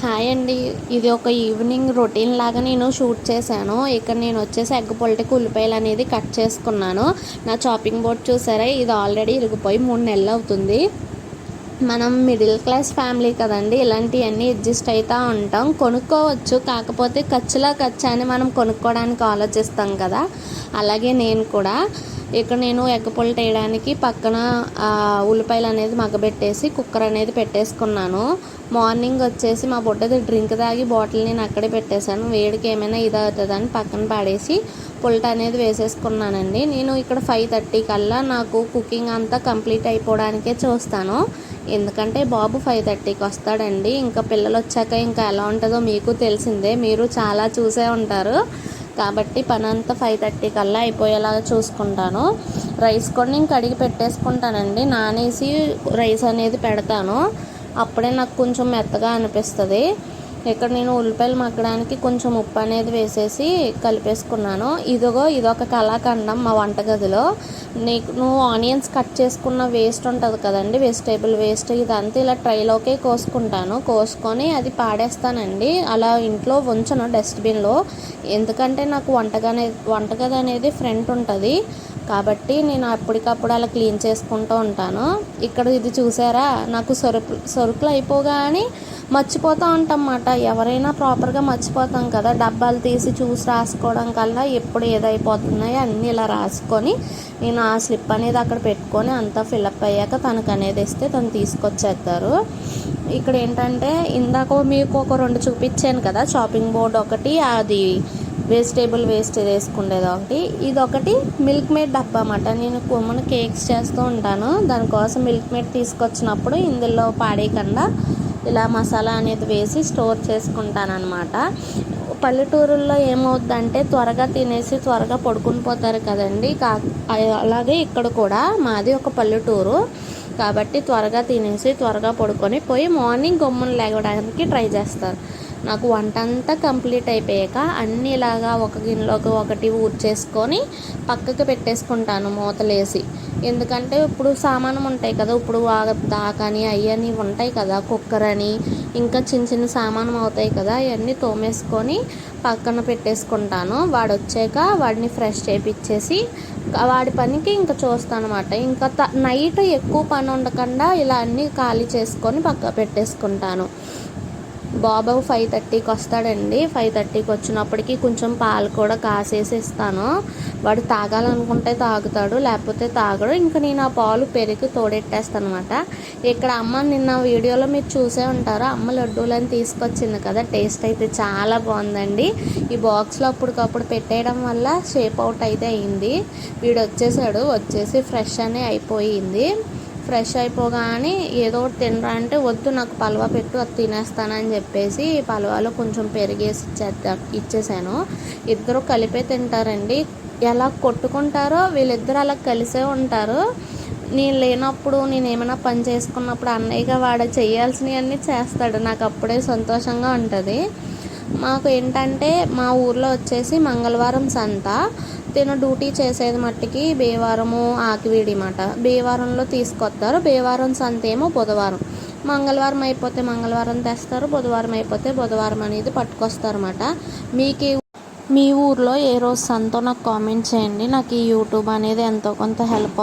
Hi అండి. ఇది ఒక ఈవినింగ్ రొటీన్ లాగా నేను షూట్ చేశాను. ఇక్కడ నేను వచ్చేసి ఎగ్ పొలిటిక్ ఉల్లిపాయలు అనేది కట్ చేసుకున్నాను. నా చాపింగ్ బోర్డ్ చూసారా? ఇది ఆల్రెడీ ఇరిగిపోయి మూడు నెలలు అవుతుంది. మనం మిడిల్ క్లాస్ ఫ్యామిలీ కదండి ఇలాంటివన్నీ అడ్జస్ట్ అవుతూ ఉంటాం. కొనుక్కోవచ్చు కాకపోతే ఖర్చులో ఖర్చు అని మనం కొనుక్కోవడానికి ఆలోచిస్తాం కదా. అలాగే నేను కూడా. ఇక్కడ నేను ఎగ్ పొల్ట్ వేయడానికి పక్కన ఉల్లిపాయలు అనేది మగ్గబెట్టేసి కుక్కర్ అనేది పెట్టేసుకున్నాను. మార్నింగ్ వచ్చేసి మా బుడ్డది డ్రింక్ తాగి బాటిల్ నేను అక్కడే పెట్టేశాను. వేడికి ఏమైనా ఇది అవుతుందని పక్కన పాడేసి పుల్ట అనేది వేసేసుకున్నానండి. నేను ఇక్కడ ఫైవ్ థర్టీ కల్లా నాకు కుకింగ్ అంతా కంప్లీట్ అయిపోవడానికే చూస్తాను. ఎందుకంటే బాబు ఫైవ్ థర్టీకి వస్తాడండి. ఇంకా పిల్లలు వచ్చాక ఇంకా ఎలా ఉంటుందో మీకు తెలిసిందే. మీరు చాలా చూసే ఉంటారు. కాబట్టి పని అంతా ఫైవ్ థర్టీ కల్లా అయిపోయేలాగా చూసుకుంటాను. రైస్ కూడా నేను కడిగి పెట్టేసుకుంటానండి. నానేసి రైస్ అనేది పెడతాను. అప్పుడే నాకు కొంచెం మెత్తగా అనిపిస్తుంది. ఇక్కడ నేను ఉల్లిపాయలు మగ్గడానికి కొంచెం ఉప్పు అనేది వేసేసి కలిపేసుకున్నాను. ఇదిగో ఇదొక కళాఖండం మా వంటగదిలో. నీకు నువ్వు ఆనియన్స్ కట్ చేసుకున్న వేస్ట్ ఉంటుంది కదండి వెజిటేబుల్ వేస్ట్. ఇదంతా ఇలా ట్రైలోకే కోసుకుంటాను. కోసుకొని అది పాడేస్తానండి. అలా ఇంట్లో ఉంచను డస్ట్బిన్లో. ఎందుకంటే నాకు వంటగది వంటగది అనేది ఫ్రంట్ ఉంటుంది. కాబట్టి నేను అప్పటికప్పుడు అలా క్లీన్ చేసుకుంటూ ఉంటాను. ఇక్కడ ఇది చూసారా? నాకు సరుకు సరుకులు అయిపోగానే మర్చిపోతూ ఉంటాం అన్నమాట ఎవరైనా ప్రాపర్గా మర్చిపోతాం కదా. డబ్బాలు తీసి చూసి రాసుకోవడం కల్లా ఎప్పుడు ఏదైపోతున్నాయో అన్నీ ఇలా రాసుకొని నేను ఆ స్లిప్ అనేది అక్కడ పెట్టుకొని అంతా ఫిలప్ అయ్యాక తనకు అనేది ఇస్తే తను తీసుకొచ్చేస్తారు. ఇక్కడ ఏంటంటే ఇందాక మీకు ఒక రెండు చూపించాను కదా షాపింగ్ బోర్డు ఒకటి అది వెజిటేబుల్ వేస్ట్ వేసుకునేది ఒకటి. ఇది ఒకటి మిల్క్ మేడ్ డబ్బా అన్నమాట. నేను కొమ్మను కేక్స్ చేస్తూ ఉంటాను. దానికోసం మిల్క్ మేడ్ తీసుకొచ్చినప్పుడు ఇందులో పాడేయకుండా ఇలా మసాలా అనేది వేసి స్టోర్ చేసుకుంటాను అనమాట పల్లెటూరుల్లో ఏమవుద్దంటే త్వరగా తినేసి త్వరగా పడుకుని పోతారు కదండి. కా అలాగే ఇక్కడ కూడా మాది ఒక పల్లెటూరు. కాబట్టి త్వరగా తినేసి త్వరగా పడుకొని పోయి మార్నింగ్ గమ్మున లేవడానికి ట్రై చేస్తారు. నాకు వంట అంతా కంప్లీట్ అయిపోయాక అన్నీ ఇలాగా ఒక గిన్నెలోకి ఒకటి ఊడ్చేసుకొని పక్కకి పెట్టేసుకుంటాను మూతలేసి. ఎందుకంటే ఇప్పుడు సామానం ఉంటాయి కదా ఇప్పుడు దాకని అయ్యని ఉంటాయి కదా కుక్కర్ అని ఇంకా చిన్న చిన్న సామానం అవుతాయి కదా అవన్నీ తోమేసుకొని పక్కన పెట్టేసుకుంటాను. వాడు వచ్చాక వాడిని ఫ్రెష్ చేపిచ్చేసి వాడి పనికి ఇంకా చూస్తాను అనమాట ఇంకా నైట్ ఎక్కువ పని ఉండకుండా ఇలా అన్నీ ఖాళీ చేసుకొని పక్క పెట్టేసుకుంటాను. బాబు ఫైవ్ థర్టీకి వస్తాడండి. ఫైవ్ థర్టీకి వచ్చినప్పటికి కొంచెం పాలు కూడా కాసేసి ఇస్తాను. వాడు తాగాలనుకుంటే తాగుతాడు లేకపోతే తాగడు. ఇంకా నేను ఆ పాలు పెరిగి తోడెట్టేస్తాను అనమాట ఇక్కడ అమ్మ నిన్న వీడియోలో మీరు చూసే ఉంటారు. అమ్మ లడ్డూలని తీసుకొచ్చింది కదా టేస్ట్ అయితే చాలా బాగుందండి. ఈ బాక్స్లో అప్పటికప్పుడు పెట్టేయడం వల్ల షేప్ అవుట్ అయితే అయింది. వీడు వచ్చేసాడు వచ్చేసి ఫ్రెష్ అనే అయిపోయింది. ఫ్రెష్ అయిపోగానే ఏదో ఒకటి తినరా అంటే వద్దు నాకు పలవా పెట్టు అది తినేస్తానని చెప్పేసి పలవాలో కొంచెం పెరిగేసి ఇచ్చే ఇచ్చేసాను. ఇద్దరు కలిపే తింటారండి. ఎలా కొట్టుకుంటారో వీళ్ళిద్దరు అలా కలిసే ఉంటారు. నేను లేనప్పుడు నేను ఏమైనా పని చేసుకున్నప్పుడు అన్నయ్యగా వాడు చేయాల్సినవన్నీ చేస్తాడు. నాకు అప్పుడే సంతోషంగా ఉంటుంది. మాకు ఏంటంటే మా ఊర్లో వచ్చేసి మంగళవారం సంత. తిన డ్యూటీ చేసేది మట్టికి బేవారము ఆకివీడి మాట. బేవారంలో తీసుకొస్తారు బేవారం సంతేమో బుధవారం. మంగళవారం అయిపోతే మంగళవారం తెస్తారు. బుధవారం అయిపోతే బుధవారం అనేది పట్టుకొస్తారన్నమాట మీకు మీ ఊర్లో ఏ రోజు సంతో నాకు కామెంట్ చేయండి. నాకు ఈ యూట్యూబ్ అనేది ఎంతో కొంత హెల్ప్